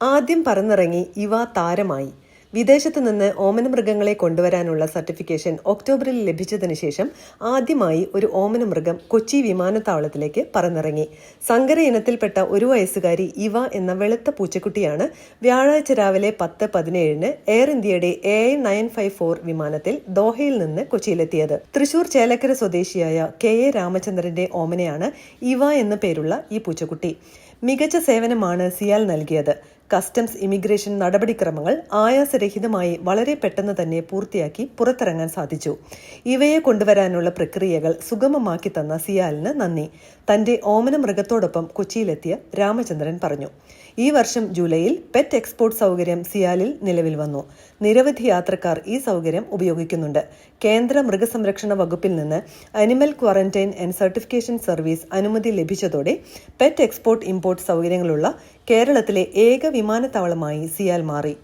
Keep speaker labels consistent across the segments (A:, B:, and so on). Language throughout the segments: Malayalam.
A: ആദ്യം പറന്നിറങ്ങി ഇവ താരമായി. വിദേശത്ത് നിന്ന് ഓമന മൃഗങ്ങളെ കൊണ്ടുവരാനുള്ള സർട്ടിഫിക്കേഷൻ ഒക്ടോബറിൽ ലഭിച്ചതിനു ശേഷം ആദ്യമായി ഒരു ഓമന മൃഗം കൊച്ചി വിമാനത്താവളത്തിലേക്ക് പറന്നിറങ്ങി. സങ്കര ഇനത്തിൽപ്പെട്ട ഒരു വയസ്സുകാരി ഇവ എന്ന വെളുത്ത പൂച്ചക്കുട്ടിയാണ് വ്യാഴാഴ്ച രാവിലെ പത്ത് പതിനേഴിന് എയർ ഇന്ത്യയുടെ എ നയൻ ഫൈവ് ഫോർ വിമാനത്തിൽ ദോഹയിൽ നിന്ന് കൊച്ചിയിലെത്തിയത്. തൃശൂർ ചേലക്കര സ്വദേശിയായ കെ എ രാമചന്ദ്രന്റെ ഓമനയാണ് ഇവ എന്ന പേരുള്ള ഈ പൂച്ചക്കുട്ടി. മികച്ച സേവനമാണ് സിയാൽ നൽകിയത്. കസ്റ്റംസ് ഇമിഗ്രേഷൻ നടപടിക്രമങ്ങൾ ആയാസരഹിതമായി വളരെ പെട്ടെന്ന് തന്നെ പൂർത്തിയാക്കി പുറത്തിറങ്ങാൻ സാധിച്ചു. ഇവയെ കൊണ്ടുവരാനുള്ള പ്രക്രിയകൾ സുഗമമാക്കി തന്ന സിയാലിന് നന്ദി. തന്റെ ഓമന മൃഗത്തോടൊപ്പം കൊച്ചിയിലെത്തിയ രാമചന്ദ്രൻ പറഞ്ഞു. ഈ വർഷം ജൂലൈയിൽ പെറ്റ് എക്സ്പോർട്ട് സൗകര്യം സിയാലിൽ നിലവിൽ വന്നു. നിരവധി യാത്രക്കാർ ഈ സൗകര്യം ഉപയോഗിക്കുന്നുണ്ട്. കേന്ദ്ര മൃഗസംരക്ഷണ വകുപ്പിൽ നിന്ന് animal quarantine and certification service അനുമതി ലഭിച്ചതോടെ പെറ്റ് എക്സ്പോർട്ട് ഇമ്പോർട്ട് സൗകര്യങ്ങളുള്ള കേരളത്തിലെ ഏക വിമാനത്താവളമായി സിയാൽ മാറി.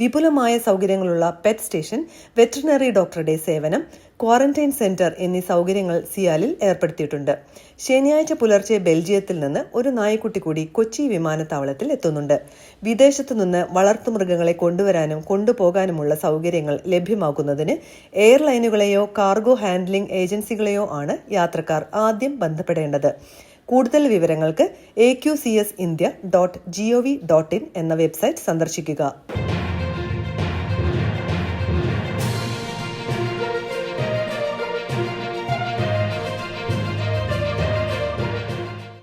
A: വിപുലമായ സൗകര്യങ്ങളുള്ള പെറ്റ് സ്റ്റേഷൻ വെറ്ററിനറി ഡോക്ടറുടെ സേവനം ക്വാറന്റൈൻ സെന്റർ എന്നീ സൗകര്യങ്ങൾ സിയാലിൽ ഏർപ്പെടുത്തിയിട്ടുണ്ട്. ശനിയാഴ്ച പുലർച്ചെ ബെൽജിയത്തിൽ നിന്ന് ഒരു നായക്കുട്ടി കൂടി കൊച്ചി വിമാനത്താവളത്തിൽ എത്തുന്നുണ്ട്. വിദേശത്തു നിന്ന് വളർത്തുമൃഗങ്ങളെ കൊണ്ടുവരാനും കൊണ്ടുപോകാനുമുള്ള സൗകര്യങ്ങൾ ലഭ്യമാക്കുന്നതിന് എയർലൈനുകളെയോ കാർഗോ ഹാൻഡ്ലിംഗ് ഏജൻസികളെയോ ആണ് യാത്രക്കാർ ആദ്യം ബന്ധപ്പെടേണ്ടത്. കൂടുതൽ വിവരങ്ങൾക്ക് A Q C S India dot G O V dot in എന്ന വെബ്സൈറ്റ് സന്ദർശിക്കുക.